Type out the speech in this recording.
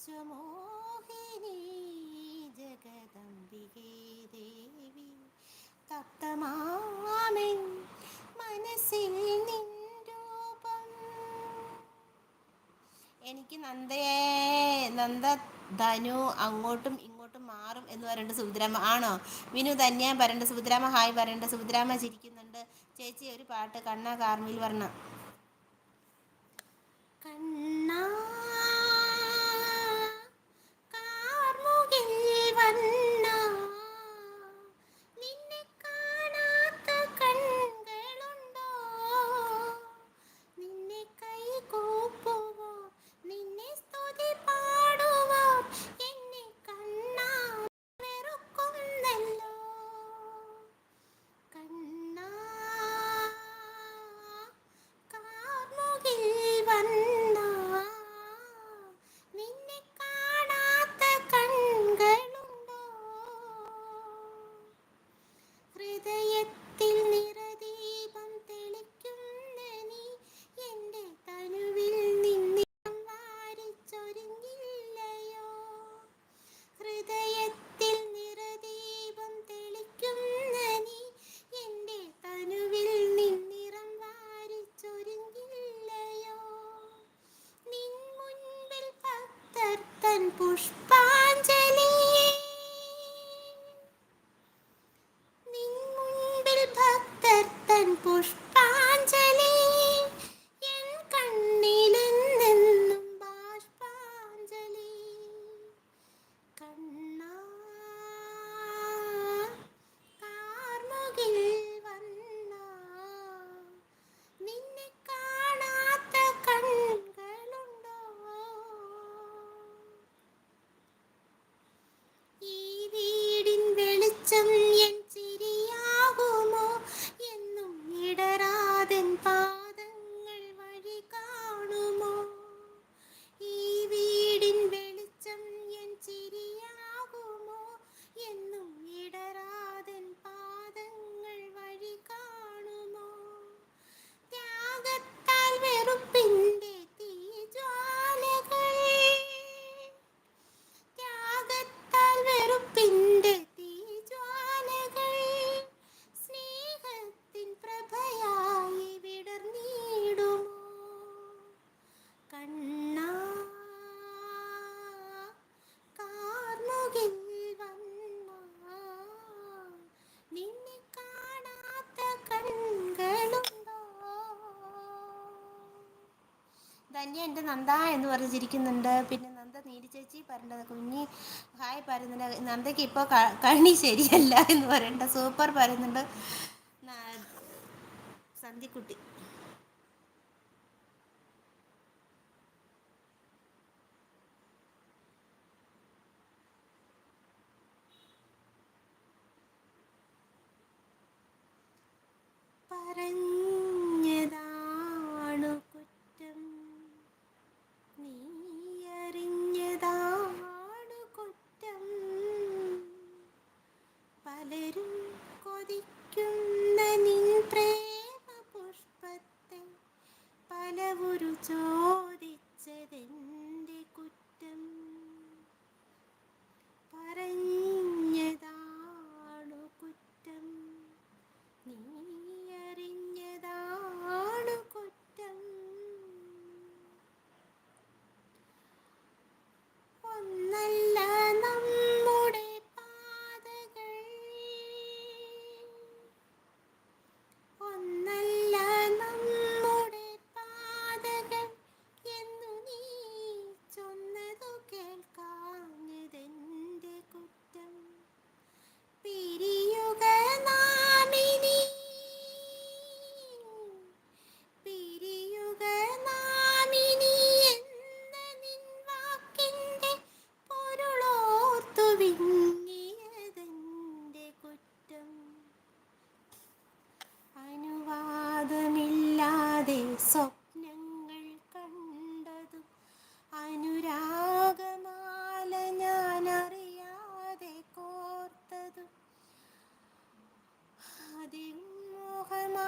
വിശ്വമോഹിനി ജഗദംബികേ ദേവി തപ്തമാമൻ മനസ്സിൽ നിൻ രൂപം എനിക്ക് നന്ദയെ നന്ദ ധനു അങ്ങോട്ടും ഇങ്ങോട്ടും മാറും എന്ന് പറയേണ്ട സുഭദ്രാമ ആണോ? വിനു ധന്യ പറയേണ്ട സുഭദ്രാമ ഹായ് പറയേണ്ട സുഭദ്രാമ ചിരിക്കുന്നുണ്ട്. ചേച്ചി ഒരു പാട്ട് കണ്ണ കാർമിൽ വർണ. കണ്ണാ പുഷ്പാഞ്ജലി നിൻ മുൻപിൽ ഭക്തർ തൻ പുഷ്പാഞ്ജലി ധന്യ എന്റെ നന്ദ എന്ന് പറഞ്ഞിരിക്കുന്നുണ്ട്. പിന്നെ നന്ദ നീരി ചേച്ചി പറയേണ്ടത് കുഞ്ഞി ഹായ് പറയുന്നുണ്ട്. നന്ദയ്ക്ക് ഇപ്പോൾ കണി ശരിയല്ല എന്ന് പറയണ്ട. സൂപ്പർ പറയുന്നുണ്ട്. പലരും കൊതിക്കുന്ന നിൻ പ്രേമ പുഷ്പത്തെ പലവരും ചോദിച്ചതെന്ന് വിങ്ങിയതെന്റെ കുറ്റം. അനുവാദമില്ലാതെ സ്വപ്നങ്ങൾ കണ്ടതും അനുരാഗമാല ഞാൻ അറിയാതെ കോർത്തതും അതിമോഹമാ